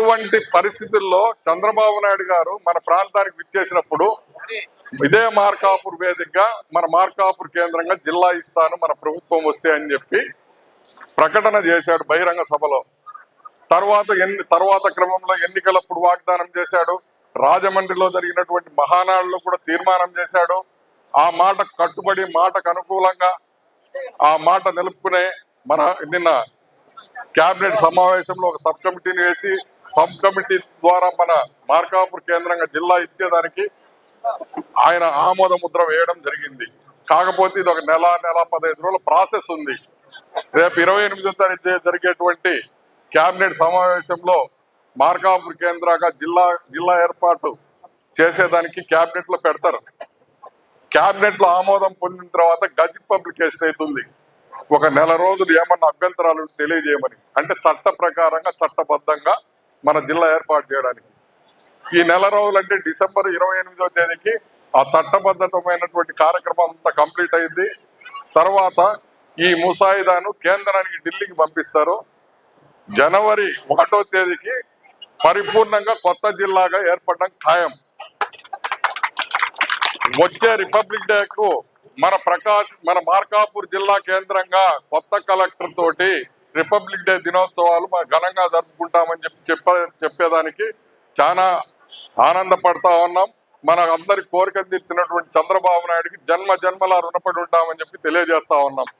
అటువంటి పరిస్థితుల్లో చంద్రబాబు నాయుడు గారు మన ప్రాంతానికి విచ్చేసినప్పుడు ఇదే మార్కాపూర్ వేదికగా మన మార్కాపూర్ కేంద్రంగా జిల్లా ఇస్తాను మన ప్రభుత్వం వస్తే అని చెప్పి ప్రకటన చేశాడు బహిరంగ సభలో. తర్వాత ఎన్ని తర్వాత క్రమంలో ఎన్నికలప్పుడు వాగ్దానం చేశాడు. రాజమండ్రిలో జరిగినటువంటి మహానాడులో కూడా తీర్మానం చేశాడు. ఆ మాట కట్టుబడి మాటకు అనుకూలంగా ఆ మాట నిలుపుకునే మన నిన్న కేబినెట్ సమావేశంలో ఒక సబ్ కమిటీని వేసి సబ్ కమిటీ ద్వారా మన మార్కాపూర్ కేంద్రంగా జిల్లా ఇచ్చేదానికి ఆయన ఆమోద ముద్ర వేయడం జరిగింది. కాకపోతే ఇది ఒక నెల నెల పదహైదు రోజుల ప్రాసెస్ ఉంది. రేపు ఇరవై ఎనిమిదో తారీఖు జరిగేటువంటి కేబినెట్ సమావేశంలో మార్కాపూర్ కేంద్రంగా జిల్లా జిల్లా ఏర్పాటు చేసేదానికి కేబినెట్లో పెడతారు. కేబినెట్లో ఆమోదం పొందిన తర్వాత గజిట్ పబ్లికేషన్ అవుతుంది. ఒక నెల రోజులు ఏమన్నా అభ్యంతరాలు తెలియజేయమని. అంటే చట్ట ప్రకారంగా చట్టబద్ధంగా మన జిల్లా ఏర్పాటు చేయడానికి. ఈ నెల రోజులంటే డిసెంబర్ ఇరవై ఎనిమిదో తేదీకి ఆ చట్టబద్ధతమైనటువంటి కార్యక్రమం అంతా కంప్లీట్ అయింది. తర్వాత ఈ ముసాయిదాను కేంద్రానికి ఢిల్లీకి పంపిస్తారు. జనవరి ఒకటో తేదీకి పరిపూర్ణంగా కొత్త జిల్లాగా ఏర్పడడం ఖాయం. వచ్చే రిపబ్లిక్ డేకు మన ప్రకాశ్ మన మార్కాపూర్ జిల్లా కేంద్రంగా కొత్త కలెక్టర్ తోటి రిపబ్లిక్ డే దినోత్సవాలు మా ఘనంగా జరుపుకుంటామని చెప్పి చెప్పే చెప్పేదానికి చాలా ఆనందపడతా ఉన్నాం. మన అందరి కోరిక తీర్చినటువంటి చంద్రబాబు నాయుడికి జన్మ జన్మలా రుణపడి ఉంటామని చెప్పి తెలియజేస్తా ఉన్నాం.